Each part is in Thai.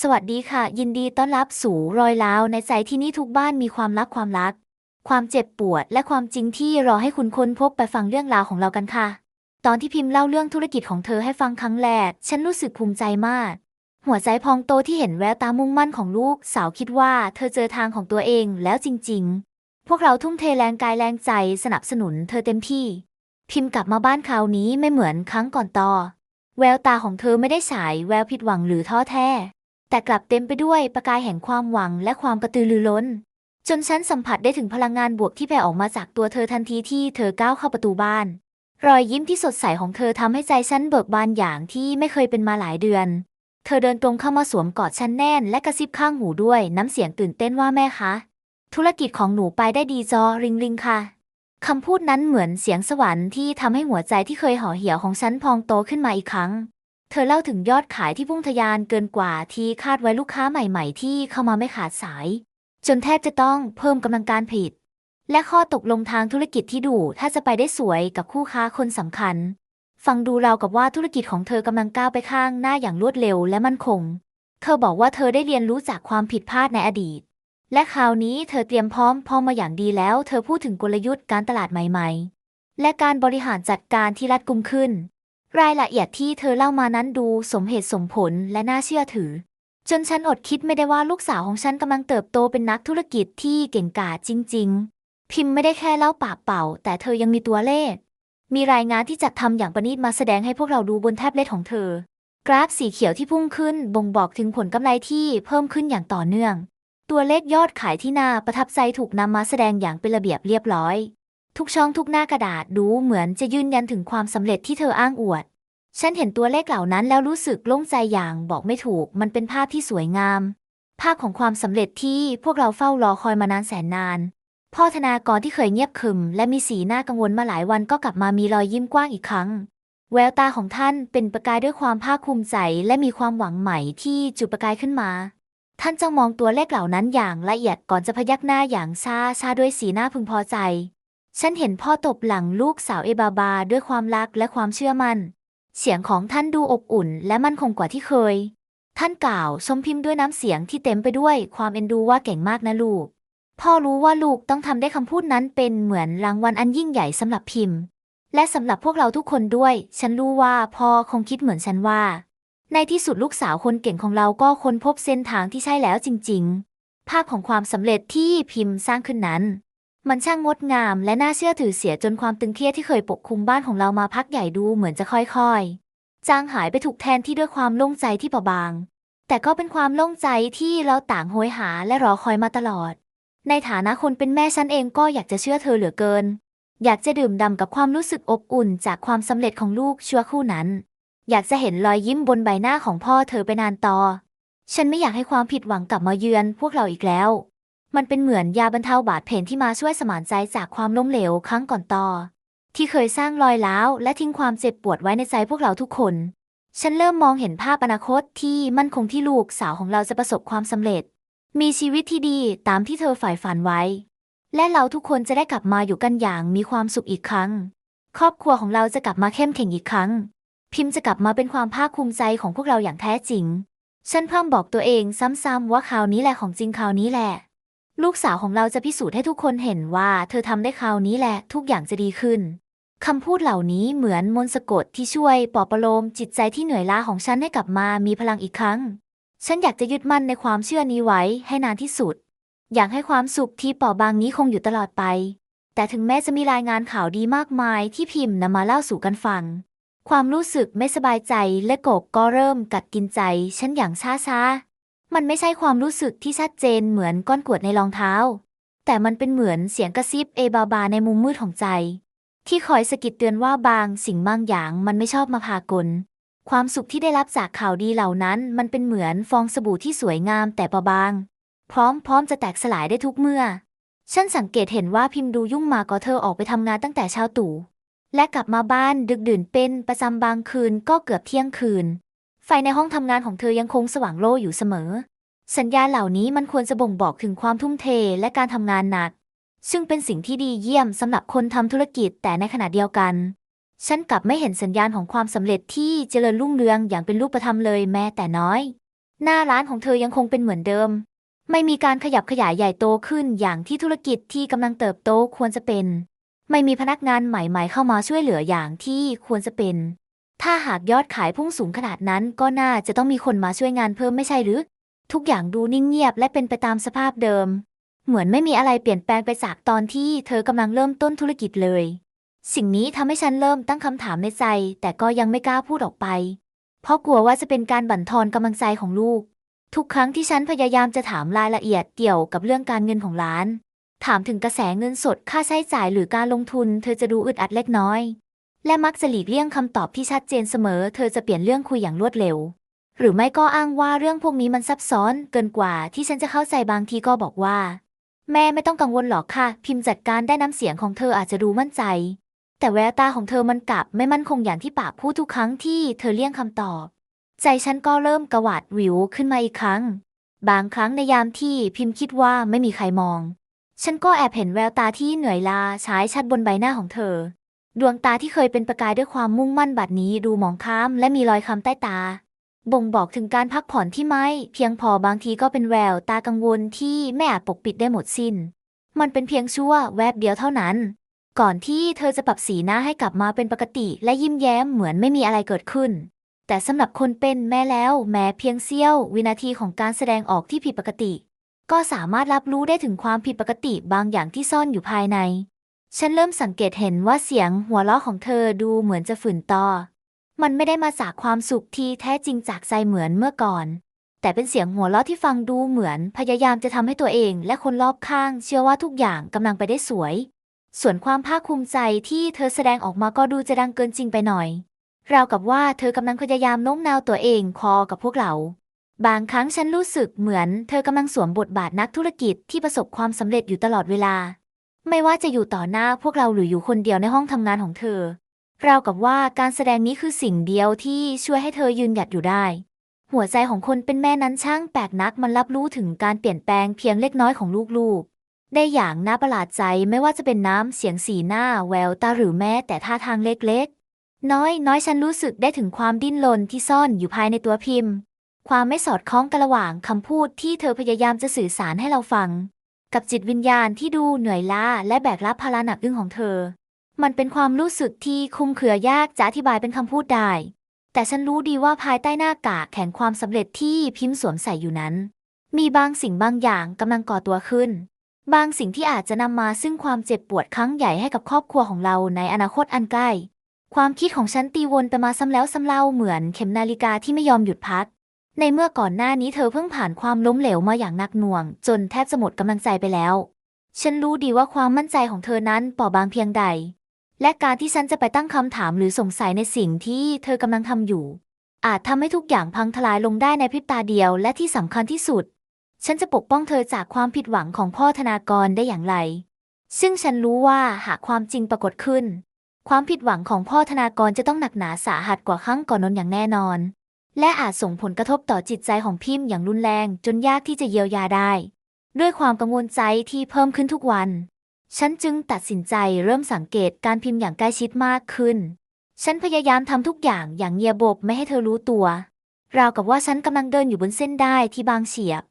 สวัสดีค่ะ ยินดีต้อนรับสู่รอยร้าวในใจที่นี่ทุกบ้านมีความรักความรัก ความเจ็บปวดและความจริงที่รอให้คุณค้นพบไปฟังเรื่องราวของเรากันค่ะ ตอนที่พิมพ์เล่าเรื่องธุรกิจของเธอให้ฟังครั้งแรก ฉันรู้สึกภูมิใจมาก หัวใจพองโตที่เห็นแววตามุ่งมั่นของลูก สาวคิดว่าเธอเจอทางของตัวเองแล้วจริง ๆ พวกเราทุ่มเทแรงกายแรงใจสนับสนุนเธอเต็มที่ พิมพ์กลับมาบ้านคราวนี้ไม่เหมือนครั้งก่อนต่อ แววตาของเธอไม่ได้ฉายแววผิดหวังหรือท้อแท้ แต่กลับเต็มไปด้วยประกายแห่งความหวังและความกระตือรือร้น จนฉันสัมผัสได้ถึงพลังงานบวกที่แผ่ออกมาจากตัวเธอทันทีที่เธอก้าวเข้าประตูบ้าน รอยยิ้มที่สดใสของเธอทำให้ใจฉันเบิกบานอย่างที่ไม่เคยเป็นมาหลายเดือน เธอเดินตรงเข้ามาสวมกอดฉันแน่น และกระซิบข้างหูด้วยน้ำเสียงตื่นเต้นว่าแม่คะ ธุรกิจของหนูไปได้ดีจอริงริงค่ะคำพูดนั้นเหมือนเสียงสวรรค์ที่ทำให้หัวใจที่เคยห่อเหี่ยวของฉันพองโตขึ้นมาอีกครั้ง เธอเล่าถึงยอดขายที่พุ่งทะยานเกินกว่าที่คาดไว้ลูกค้าใหม่ๆ ที่เข้ามาไม่ขาดสาย จนแทบจะต้องเพิ่มกำลังการผลิต และข้อตกลงทางธุรกิจที่ดูถ้าจะไปได้สวยกับคู่ค้าคนสำคัญ ฟังดูราวกับว่าธุรกิจของเธอกำลังก้าวไปข้างหน้าอย่างรวดเร็วและมั่นคง เธอบอกว่าเธอได้เรียนรู้จากความผิดพลาดในอดีต และคราวนี้เธอเตรียมพร้อมพอมาอย่างดีแล้ว เธอพูดถึงกลยุทธ์การตลาดใหม่ ๆ และการบริหารจัดการที่รัดกุมขึ้น รายละเอียดที่เธอเล่ามานั้นดูสมเหตุสมผลและน่าเชื่อถือ จนฉันอดคิดไม่ได้ว่าลูกสาวของฉันกำลังเติบโตเป็นนักธุรกิจที่เก่งกาจจริง ๆ พิมพ์ไม่ได้แค่เล่าปากเปล่า แต่เธอยังมีตัวเลข มีรายงานที่จัดทำอย่างประณีตมาแสดงให้พวกเราดูบนแท็บเล็ตของเธอ กราฟสีเขียวที่พุ่งขึ้นบ่งบอกถึงผลกำไรที่เพิ่มขึ้นอย่างต่อเนื่อง ตัวเลขยอดขายที่น่าประทับใจถูกนำมาแสดงอย่างเป็นระเบียบเรียบร้อย ทุกช่องทุกหน้ากระดาษดูเหมือนจะยืนยันถึงความสำเร็จที่เธออ้างอวด ฉันเห็นตัวเลขเหล่านั้นแล้วรู้สึกโล่งใจอย่างบอกไม่ถูก มันเป็นภาพที่สวยงาม ภาพของความสำเร็จที่พวกเราเฝ้ารอคอยมานานแสนนาน พ่อธนากรที่เคยเงียบขรึม และมีสีหน้ากังวลมาหลายวันก็กลับมามีรอยยิ้มกว้างอีกครั้ง แววตาของท่านเป็นประกายด้วยความภาคภูมิใจ และมีความหวังใหม่ที่จุดประกายขึ้นมา ท่านจ้องมองตัวเลขเหล่านั้นอย่างละเอียดก่อนจะพยักหน้าอย่างซาซาด้วยสีหน้าพึงพอใจ ฉันเห็นพ่อตบหลังลูกสาวเอบาบาด้วยความรักและความเชื่อมั่น เสียงของท่านดูอบอุ่นและมั่นคงกว่าที่เคย ท่านกล่าวชมพิมพ์ด้วยน้ำเสียงที่เต็มไปด้วยความเอ็นดูว่าเก่งมากนะลูก พ่อรู้ว่าลูกต้องทำได้คำพูดนั้นเป็นเหมือนรางวัลอันยิ่งใหญ่สำหรับพิมพ์ และสำหรับพวกเราทุกคนด้วย ฉันรู้ว่าพ่อคงคิดเหมือนฉันว่า ในที่สุดลูกสาวคนเก่งของเราก็ค้นพบเส้นทางที่ใช่แล้วจริง ๆ ภาพของความสำเร็จที่พิมพ์สร้างขึ้นนั้น มันช่างงดงามและน่าเชื่อถือเสียจนความตึงเครียดที่เคยปกคลุมบ้านของเรามาพักใหญ่ดูเหมือนจะค่อยๆ จางหายไปถูกแทนที่ด้วยความโล่งใจที่เบาบาง แต่ก็เป็นความโล่งใจที่เราต่างโหยหาและรอคอยมาตลอด ในฐานะคนเป็นแม่ฉันเองก็อยากจะเชื่อเธอเหลือเกิน อยากจะดื่มด่ำกับความรู้สึกอบอุ่นจากความสำเร็จของลูกชั่วคู่นั้น อยากจะเห็นรอยยิ้มบนใบหน้าของพ่อเธอไปนานต่อ ฉันไม่อยากให้ความผิดหวังกลับมาเยือนพวกเราอีกแล้ว มันเป็นเหมือนยาบรรเทาบาดแผลที่มาช่วยสมานใจจากความล้มเหลวครั้งก่อนต่อ ที่เคยสร้างรอยร้าวและทิ้งความเจ็บปวดไว้ในใจพวกเราทุกคน ฉันเริ่มมองเห็นภาพอนาคตที่มั่นคงที่ลูกสาวของเราจะประสบความสำเร็จ มีชีวิตที่ดีตามที่เธอฝ่ายฝันไว้ และเราทุกคนจะได้กลับมาอยู่กันอย่างมีความสุขอีกครั้ง ครอบครัวของเราจะกลับมาเข้มแข็งอีกครั้ง พิมพ์จะกลับมาเป็นความภาคภูมิใจของพวกเราอย่างแท้จริง ฉันพร่ำบอกตัวเองซ้ำๆว่าคราวนี้แหละของจริงคราวนี้แหละ ลูกสาวของเราจะพิสูจน์ให้ทุกคนเห็นว่า เธอทำได้คราวนี้แหละ ทุกอย่างจะดีขึ้นคำพูดเหล่านี้เหมือนมนต์สะกดที่ช่วยปลอบประโลมจิตใจที่เหนื่อยล้าของฉันให้กลับมามีพลังอีกครั้ง ฉันอยากจะยึดมั่นในความเชื่อนี้ไว้ให้นานที่สุด อยากให้ความสุขที่เปราะบางนี้คงอยู่ตลอดไป แต่ถึงแม้จะมีรายงานข่าวดีมากมายที่พิมพ์นำมาเล่าสู่กันฟัง ความรู้สึกไม่สบายใจและโกกก็เริ่มกัดกินใจ ฉันอย่างช้าๆ มันไม่ใช่ความรู้สึกที่ชัดเจนเหมือนก้อนกรวดในรองเท้า แต่มันเป็นเหมือนเสียงกระซิบเอบาบาในมุมมืดของใจ ที่คอยสะกิดเตือนว่าบางสิ่งบางอย่างมันไม่ชอบมาพากล ความสุขที่ได้รับจากข่าวดีเหล่านั้น มันเป็นเหมือนฟองสบู่ที่สวยงามแต่เบาบาง พร้อมพร้อมจะแตกสลายได้ทุกเมื่อ ฉันสังเกตเห็นว่าพิมพ์ดูยุ่งมากก็เธอออกไปทำงานตั้งแต่เช้าตู่และกลับมาบ้านดึกดื่นเป็นประจำบางคืนก็เกือบเที่ยงคืน ไฟในห้องทำงานของเธอยังคงสว่างโล่อยู่เสมอ สัญญาเหล่านี้มันควรจะบ่งบอกถึงความทุ่มเทและการทำงานหนัก ซึ่งเป็นสิ่งที่ดีเยี่ยมสำหรับคนทำธุรกิจแต่ในขณะเดียวกัน ฉันกลับไม่เห็นสัญญาณของความสำเร็จที่เจริญรุ่งเรืองอย่างเป็นรูปธรรมเลยแม้แต่น้อย หน้าร้านของเธอยังคงเป็นเหมือนเดิม ไม่มีการขยับขยายใหญ่โตขึ้นอย่างที่ธุรกิจที่กำลังเติบโตควรจะเป็น ไม่มีพนักงานใหม่ ๆ เข้ามาช่วยเหลืออย่างที่ควรจะเป็น ถ้าหากยอดขายพุ่งสูงขนาดนั้น ก็น่าจะต้องมีคนมาช่วยงานเพิ่มไม่ใช่หรือ ทุกอย่างดูนิ่งเงียบและเป็นไปตามสภาพเดิม เหมือนไม่มีอะไรเปลี่ยนแปลงไปจากตอนที่เธอกำลังเริ่มต้นธุรกิจเลย สิ่งนี้ทำให้ฉันเริ่มตั้งคำถามในใจ แต่ก็ยังไม่กล้าพูดออกไป เพราะกลัวว่าจะเป็นการบั่นทอนกำลังใจของลูก ทุกครั้งที่ฉันพยายามจะถามรายละเอียดเกี่ยวกับเรื่องการเงินของร้าน ถามถึงกระแสเงินสดค่าใช้จ่ายหรือการลงทุน เธอจะดูอึดอัดเล็กน้อย และมักจะหลีกเลี่ยงคำตอบที่ชัดเจนเสมอ เธอจะเปลี่ยนเรื่องคุยอย่างรวดเร็ว หรือไม่ก็อ้างว่าเรื่องพวกนี้มันซับซ้อนเกินกว่าที่ฉันจะเข้าใจบางทีก็บอกว่า แม่ไม่ต้องกังวลหรอกค่ะ พิมพ์จัดการได้น้ำเสียงของเธออาจจะดูมั่นใจ แต่แววตาของเธอมันกลับไม่มั่นคงอย่างที่ปากพูดทุกครั้งที่เธอเลี่ยงคำตอบ ใจฉันก็เริ่มกระหวาดวิวขึ้นมาอีกครั้ง บางครั้งในยามที่พิมพ์คิดว่าไม่มีใครมอง ฉันก็แอบเห็นแววตาที่เหนื่อยล้าฉายชัดบนใบหน้าของเธอ ดวงตาที่เคยเป็นประกายด้วยความมุ่งมั่นบัดนี้ดูหมองคล้ำและมีรอยค้ำใต้ตา บ่งบอกถึงการพักผ่อนที่ไม่ เพียงพอบางทีก็เป็นแววตากังวลที่ไม่อาจปกปิดได้หมดสิน้น มันเป็นเพียงชั่วแวบเดียวเท่านั้น ก่อนที่เธอจะปรับสีหน้าให้กลับมาเป็นปกติ และยิ้มแย้มเหมือนไม่มีอะไรเกิดขึ้น แต่สำหรับคนเป็นแม่แล้ว แม้เพียงเสี้ยว วินาทีของการแสดงออกที่ผิดปกติ ก็สามารถรับรู้ได้ถึงความผิดปกติบางอย่างที่ซ่อนอยู่ภายใน ฉันเริ่มสังเกตเห็นว่าเสียงหัวเราะของเธอดูเหมือนจะฝืนต่อ มันไม่ได้มาจากความสุขที่แท้จริงจากใจเหมือนเมื่อก่อน แต่เป็นเสียงหัวเราะที่ฟังดูเหมือนพยายามจะทำให้ตัวเองและคนรอบข้างเชื่อว่าทุกอย่างกำลังไปได้สวย ส่วนความภาคภูมิใจที่เธอแสดงออกมาก็ดูจะดังเกินจริงไปหน่อย ราวกับว่าเธอกำลังพยายามโน้มน้าวตัวเองคอกับพวกเราบางครั้งฉันรู้สึกเหมือนเธอกำลังสวมบทบาทนักธุรกิจที่ประสบความสำเร็จอยู่ตลอดเวลา ไม่ว่าจะอยู่ต่อหน้าพวกเราหรืออยู่คนเดียวในห้องทำงานของเธอ ราวกับว่าการแสดงนี้คือสิ่งเดียวที่ช่วยให้เธอยืนหยัดอยู่ได้ หัวใจของคนเป็นแม่นั้นช่างแปลกนักมันรับรู้ถึงการเปลี่ยนแปลงเพียงเล็กน้อยของลูกๆ ได้อย่างน่าประหลาดใจไม่ว่าจะเป็นน้ำเสียงสีหน้า แววตาหรือแม้แต่ท่าทางเล็กๆ น้อยน้อยฉันรู้สึกได้ถึงความดิ้นรนที่ซ่อนอยู่ภายในตัวพิมพ์ ความไม่สอดคล้องกันระหว่างคำพูดที่เธอพยายามจะสื่อสารให้เราฟัง กับจิตวิญญาณที่ดูเหนื่อยล้าและแบกรับภาระหนักอึ้งของเธอ มันเป็นความรู้สึกที่คุมเครือยากจะอธิบายเป็นคำพูดได้ แต่ฉันรู้ดีว่าภายใต้หน้ากากแห่งความสำเร็จที่พิมพ์สวมใส่อยู่นั้น มีบางสิ่งบางอย่างกำลังก่อตัวขึ้น บางสิ่งที่อาจจะนำมาซึ่งความเจ็บปวดครั้งใหญ่ให้กับครอบครัวของเราในอนาคตอันใกล้ ความคิดของฉันตีวนไปมาซ้ำแล้วซ้ำเล่าเหมือนเข็มนาฬิกาที่ไม่ยอมหยุดพัก ในเมื่อก่อนหน้านี้เธอเพิ่งผ่านความล้มเหลวมาอย่างหนักหน่วง จนแทบจะหมดกำลังใจไปแล้ว ฉันรู้ดีว่าความมั่นใจของเธอนั้นเปราะบางเพียงใด และการที่ฉันจะไปตั้งคำถามหรือสงสัยในสิ่งที่เธอกำลังทำอยู่ อาจทำให้ทุกอย่างพังทลายลงได้ในพริบตาเดียว และที่สำคัญที่สุด ฉันจะปกป้องเธอจากความผิดหวังของพ่อธนากรได้อย่างไร ซึ่งฉันรู้ว่าหากความจริงปรากฏขึ้น ความผิดหวังของพ่อธนากรจะต้องหนักหนาสาหัสกว่าครั้งก่อนนนอย่างแน่นอน และอาจส่งผลกระทบต่อจิตใจของพิมพ์อย่างรุนแรงจนยากที่จะเยียวยาได้ ด้วยความกังวลใจที่เพิ่มขึ้นทุกวัน ฉันจึงตัดสินใจเริ่มสังเกตการพิมพ์อย่างใกล้ชิดมากขึ้น ฉันพยายามทำทุกอย่างอย่างเงียบบไม่ให้เธอรู้ตัว ราวกับว่าฉันกำลังเดินอยู่บนเส้นได้ที่บางเฉียบ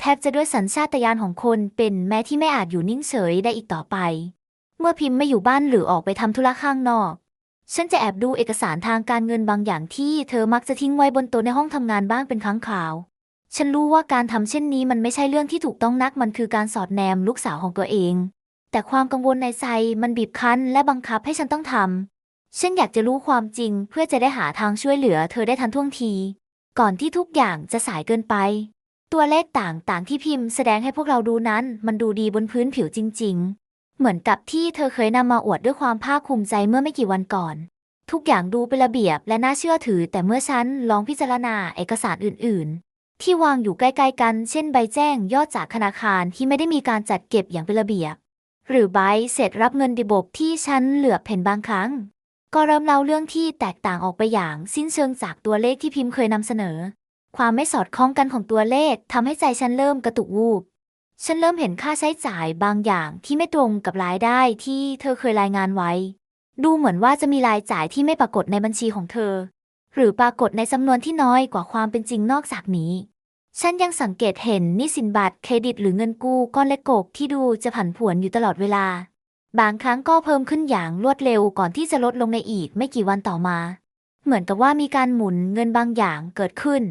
แทบจะด้วยสัญชาตญาณของคนเป็นแม้ที่ไม่อาจอยู่นิ่งเฉยได้อีกต่อไป เมื่อพิมพ์ไม่อยู่บ้านหรือออกไปทำธุระข้างนอก ฉันจะแอบดูเอกสารทางการเงินบางอย่างที่เธอมักจะทิ้งไว้บนโต๊ะในห้องทำงานบ้างเป็นครั้งคราว ฉันรู้ว่าการทำเช่นนี้มันไม่ใช่เรื่องที่ถูกต้องนักมันคือการสอดแนมลูกสาวของตัวเอง แต่ความกังวลในใจมันบีบคั้นและบังคับให้ฉันต้องทำฉันอยากจะรู้ความจริงเพื่อจะได้หาทางช่วยเหลือเธอได้ทันท่วงที ก่อนที่ทุกอย่างจะสายเกินไป ตัวเลขต่างๆที่พิมพ์แสดงให้พวกเราดูนั้นมันดูดีบนพื้นผิวจริง ๆ เหมือนกับที่เธอเคยนำมาอวดด้วยความภาคภูมิใจเมื่อไม่กี่วันก่อน ทุกอย่างดูเป็นระเบียบและน่าเชื่อถือ แต่เมื่อฉันลองพิจารณาเอกสารอื่น ๆ ที่วางอยู่ใกล้ ๆ กัน เช่นใบแจ้งยอดจากธนาคารที่ไม่ได้มีการจัดเก็บอย่างเป็นระเบียบ หรือใบเสร็จรับเงินดิบบที่ฉันเหลือบเห็นบางครั้ง ก็เริ่มเล่าเรื่องที่แตกต่างออกไปอย่างสิ้นเชิงจากตัวเลขที่พิมพ์เคยนำเสนอ ความไม่สอดคล้องกันของตัวเลขทำให้ใจฉันเริ่มกระตุกวูบ ฉันเริ่มเห็นค่าใช้จ่ายบางอย่างที่ไม่ตรงกับรายได้ที่เธอเคยรายงานไว้ ดูเหมือนว่าจะมีรายจ่ายที่ไม่ปรากฏในบัญชีของเธอ หรือปรากฏในจำนวนที่น้อยกว่าความเป็นจริงนอกจากนี้ ฉันยังสังเกตเห็นนี่สินบัตรเครดิตหรือเงินกู้ก้อนเล็กกกที่ดูจะผันผวนอยู่ตลอดเวลา บางครั้งก็เพิ่มขึ้นอย่างรวดเร็วก่อนที่จะลดลงในอีกไม่กี่วันต่อมา เหมือนกับว่ามีการหมุนเงินบางอย่างเกิดขึ้น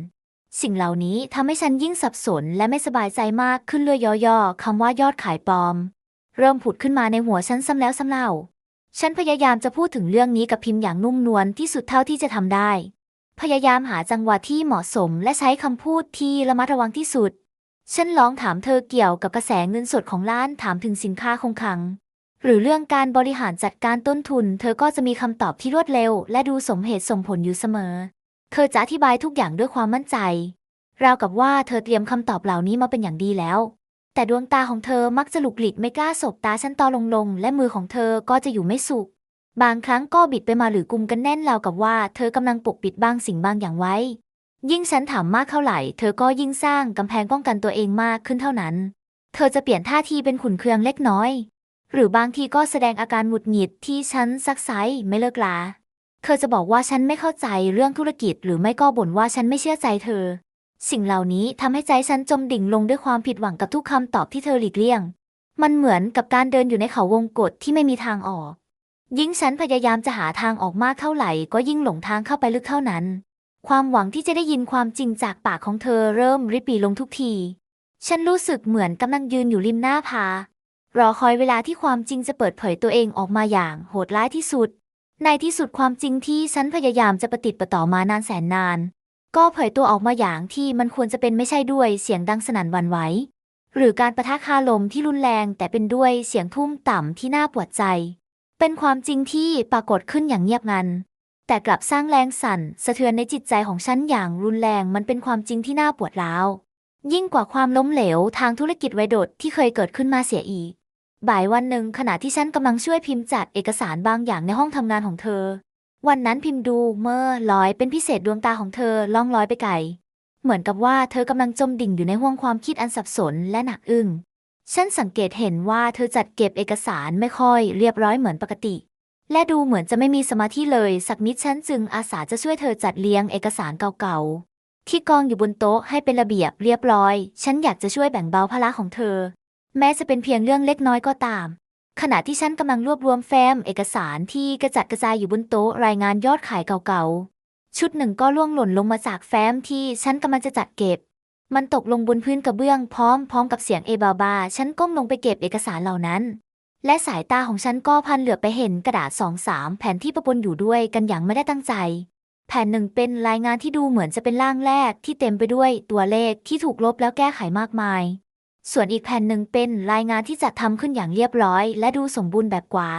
สิ่งเหล่านี้ทำให้ฉันยิ่งสับสนและไม่สบายใจมากขึ้นเรื่อยย่อๆคำว่ายอดขายปลอม เริ่มผุดขึ้นมาในหัวฉันซ้ำแล้วซ้ำเล่า ฉันพยายามจะพูดถึงเรื่องนี้กับพิมพ์อย่างนุ่มนวลที่สุดเท่าที่จะทำได้ พยายามหาจังหวะที่เหมาะสมและใช้คำพูดที่ระมัดระวังที่สุด ฉันลองถามเธอเกี่ยวกับกระแสเงินสดของร้านถามถึงสินค้าคงคลัง หรือเรื่องการบริหารจัดการต้นทุน เธอก็จะมีคำตอบที่รวดเร็ว และดูสมเหตุสมผลอยู่เสมอ เธอจะอธิบายทุกอย่างด้วยความมั่นใจ ราวกับว่าเธอเตรียมคำตอบเหล่านี้มาเป็นอย่างดีแล้ว แต่ดวงตาของเธอมักจะหลุกหลิกไม่กล้าสบตาฉันต่อลงลง และมือของเธอก็จะอยู่ไม่สุข บางครั้งก็บิดไปมาหรือกุมกันแน่นราวกับว่าเธอกำลังปกปิดบางสิ่งบางอย่างไว้ ยิ่งฉันถามมากเท่าไหร่ เธอก็ยิ่งสร้างกำแพงป้องกันตัวเองมากขึ้นเท่านั้น เธอจะเปลี่ยนท่าทีเป็นขุนเคืองเล็กน้อย หรือบางทีก็แสดงอาการหงุดหงิดที่ฉันซักไซไม่เลิกลา เธอจะบอกว่าฉันไม่เข้าใจเรื่องธุรกิจ หรือไม่ก็บ่นว่าฉันไม่เชื่อใจเธอ สิ่งเหล่านี้ทำให้ใจฉันจมดิ่งลงด้วยความผิดหวังกับทุกคำตอบที่เธอหลีกเลี่ยง มันเหมือนกับการเดินอยู่ในเขาวงกฏที่ไม่มีทางออก ยิ่งฉันพยายามจะหาทางออกมากเท่าไหร่ ก็ยิ่งหลงทางเข้าไปลึกเท่านั้น ความหวังที่จะได้ยินความจริงจากปากของเธอเริ่มริบหรี่ลงทุกที ฉันรู้สึกเหมือนกำลังยืนอยู่ริมหน้าผารอคอยเวลาที่ความจริงจะเปิดเผยตัวเองออกมาอย่างโหดร้ายที่สุด ในที่สุดความจริงที่ฉันพยายามจะประติดประต่อมานานแสนนาน ก็เผยตัวออกมาอย่างที่มันควรจะเป็นไม่ใช่ด้วยเสียงดังสนั่นวันไหว หรือการประทะคาลมที่รุนแรงแต่เป็นด้วยเสียงทุ่มต่ำที่น่าปวดใจ เป็นความจริงที่ปรากฏขึ้นอย่างเงียบงัน แต่กลับสร้างแรงสั่น สะเทือนในจิตใจของฉันอย่างรุนแรงมันเป็นความจริงที่น่าปวดร้าว ยิ่งกว่าความล้มเหลวทางธุรกิจไวโดดที่เคยเกิดขึ้นมาเสียอีก บ่ายวันหนึ่งขณะที่ฉันกำลังช่วยพิมพ์จัดเอกสารบางอย่างในห้องทำงานของเธอ วันนั้นพิมพ์ดูเมื่อลอยเป็นพิเศษดวงตาของเธอล่องลอยไปไกลเหมือนกับว่าเธอกำลังจมดิ่งอยู่ในห้วงความคิดอันสับสนและหนักอึ้งฉันสังเกตเห็นว่าเธอจัดเก็บเอกสารไม่ค่อยเรียบร้อยเหมือนปกติ และดูเหมือนจะไม่มีสมาธิเลยสักนิดฉันจึงอาสาจะช่วยเธอจัดเรียงเอกสารเก่าๆที่กองอยู่บนโต๊ะให้เป็นระเบียบเรียบร้อย ฉันอยากจะช่วยแบ่งเบาภาระของเธอ แม้จะเป็นเพียงเรื่องเล็กน้อยก็ตาม ขณะที่ฉันกำลังรวบรวมแฟ้มเอกสารที่กระจัดกระจายอยู่บนโต๊ะรายงานยอดขายเก่าๆ ชุดหนึ่งก็ล่วงหล่นลงมาจากแฟ้มที่ฉันกำลังจะจัดเก็บ มันตกลงบนพื้นกระเบื้องพร้อมพร้อมกับเสียงเอบาบา ฉันก้มลงไปเก็บเอกสารเหล่านั้น และสายตาของฉันก็พันเหลือไปเห็นกระดาษสองสามแผ่นที่ประปนอยู่ด้วยกันอย่างไม่ได้ตั้งใจแผ่นหนึ่งเป็นรายงานที่ดูเหมือนจะเป็นร่างแรกที่เต็มไปด้วยตัวเลขที่ถูกลบแล้วแก้ไขมากมาย ส่วนอีกแผ่นหนึ่งเป็นรายงานที่จัดทำขึ้นอย่างเรียบร้อย และดูสมบูรณ์แบบกว่า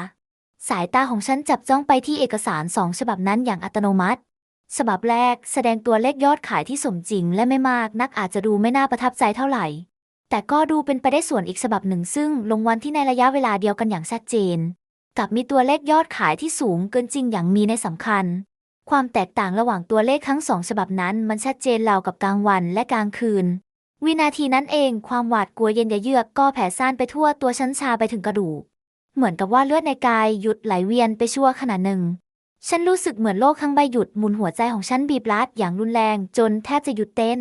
สายตาของฉันจับจ้องไปที่เอกสารสองฉบับนั้นอย่างอัตโนมัติ ฉบับแรกแสดงตัวเลขยอดขายที่สมจริง และไม่มากนักอาจจะดูไม่น่าประทับใจเท่าไหร่ แต่ก็ดูเป็นไปได้ส่วนอีกฉบับหนึ่งซึ่งลงวันที่ในระยะเวลาเดียวกันอย่างชัดเจน กับมีตัวเลขยอดขายที่สูงเกินจริงอย่างมีในสำคัญ ความแตกต่างระหว่างตัวเลขทั้งสองฉบับนั้นมันชัดเจนราวกับกลางวันและกลางคืน วินาทีนั้นเองความหวาดกลัวเย็นยะเยือกก็แผ่ซ่านไปทั่วตัวชั้นชาไปถึงกระดูก เหมือนกับว่าเลือดในกายหยุดไหลเวียนไปชั่วขณะหนึ่ง ฉันรู้สึกเหมือนโลกทั้งใบหยุดหมุนหัวใจของฉันบีบรัดอย่างรุนแรงจนแทบจะหยุดเต้น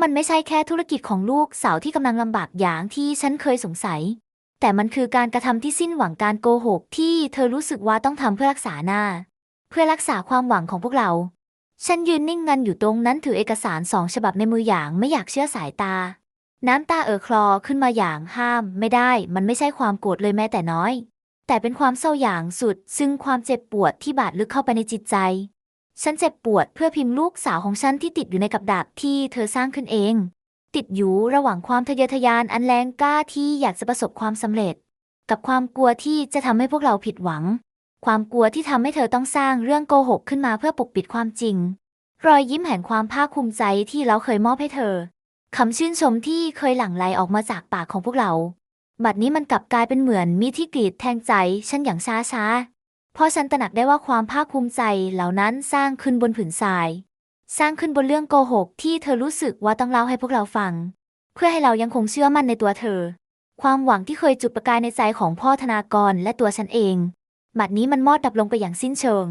มันไม่ใช่แค่ธุรกิจของลูกสาวที่กำลังลำบากอย่างที่ฉันเคยสงสัย แต่มันคือการกระทำที่สิ้นหวังการโกหกที่เธอรู้สึกว่าต้องทำเพื่อรักษาหน้า เพื่อรักษาความหวังของพวกเรา ฉันยืนนิ่งงันอยู่ตรงนั้นถือเอกสารสองฉบับในมืออย่างไม่อยากเชื่อสายตา น้ำตาเอ่อคลอขึ้นมาอย่างห้าม ไม่ได้ มันไม่ใช่ความโกรธเลยแม้แต่น้อย แต่เป็นความเศร้าอย่างสุด ซึ่งความเจ็บปวดที่บาดลึกเข้าไปในจิตใจ ฉันเจ็บปวดเพื่อพิมพ์ลูกสาวของฉันที่ติดอยู่ในกับดักที่เธอสร้างขึ้นเอง ติดอยู่ระหว่างความทะเยอทะยานอันแรงกล้าที่อยากจะประสบความสำเร็จ กับความกลัวที่จะทำให้พวกเราผิดหวัง ความกลัวที่ทำให้เธอต้องสร้างเรื่องโกหกขึ้นมาเพื่อปกปิดความจริง รอยยิ้มแห่งความภาคภูมิใจที่เราเคยมอบให้เธอคำชื่นชมที่เคยหลั่งไหลออกมาจากปากของพวกเรา บัดนี้มันกลับกลายเป็นเหมือนมีที่กรีดแทงใจฉันอย่างช้าช้าๆเพราะฉันตระหนักได้ว่าความภาคภูมิใจเหล่านั้นสร้างขึ้นบนผืนทราย สร้างขึ้นบนเรื่องโกหกที่เธอรู้สึกว่าต้องเล่าให้พวกเราฟัง เพื่อให้เรายังคงเชื่อมั่นในตัวเธอ ความหวังที่เคยจุดประกายในใจของพ่อธนากรและตัวฉันเอง บัดนี้มันมอดดับลงไปอย่างสิ้นเชิง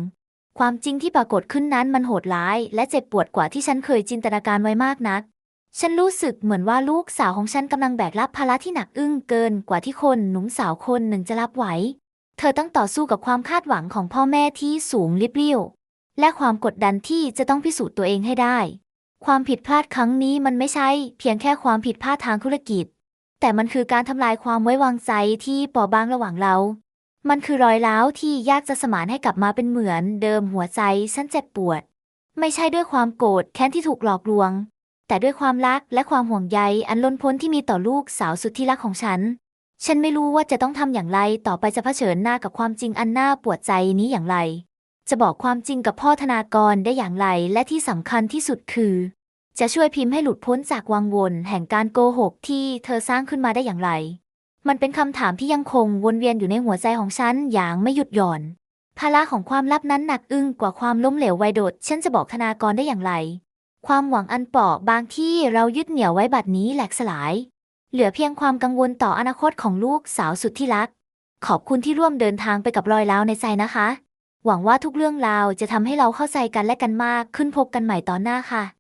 ความจริงที่ปรากฏขึ้นนั้นมันโหดร้าย และเจ็บปวดกว่าที่ฉันเคยจินตนาการไว้มากนัก ฉันรู้สึกเหมือนว่าลูกสาวของฉันกำลังแบกรับภาระที่หนักอึ้งเกินกว่าที่คนหนุ่มสาวคนหนึ่งจะรับไหว เธอต้องต่อสู้กับความคาดหวังของพ่อแม่ที่สูงริบเรี่ยว และความกดดันที่จะต้องพิสูจน์ตัวเองให้ได้ ความผิดพลาดครั้งนี้มันไม่ใช่ เพียงแค่ความผิดพลาดทางธุรกิจแต่มันคือการทำลายความไว้วางใจที่ปราะบางระหว่างเรา มันคือรอยร้าวที่ยากจะสมานให้กลับมาเป็นเหมือนเดิมหัวใจฉันเจ็บปวด ไม่ใช่ด้วยความโกรธแค้นที่ถูกหลอกลวง แต่ด้วยความรักและความห่วงใยอันล้นพ้นที่มีต่อลูกสาวสุดที่รักของฉัน ฉันไม่รู้ว่าจะต้องทำอย่างไรต่อไปจะเผชิญหน้ากับความจริงอันน่าปวดใจนี้อย่างไร จะบอกความจริงกับพ่อธนากรได้อย่างไรและที่สำคัญที่สุดคือ จะช่วยพิมพ์ให้หลุดพ้นจากวังวนแห่งการโกหกที่เธอสร้างขึ้นมาได้อย่างไร มันเป็นคำถามที่ยังคงวนเวียนอยู่ในหัวใจของฉันอย่างไม่หยุดหย่อน ภาระของความลับนั้นหนักอึ้งกว่าความล้มเหลวไวโดด ฉันจะบอกธนากรได้อย่างไร ความหวังอันเปราะบางที่เรายึดเหนี่ยวไว้บัดนี้แหลกสลาย เหลือเพียงความกังวลต่ออนาคตของลูกสาวสุดที่รัก ขอบคุณที่ร่วมเดินทางไปกับรอยร้าวในใจนะคะ หวังว่าทุกเรื่องราวจะทำให้เราเข้าใจกันและกันมากขึ้นพบกันใหม่ตอนหน้าค่ะ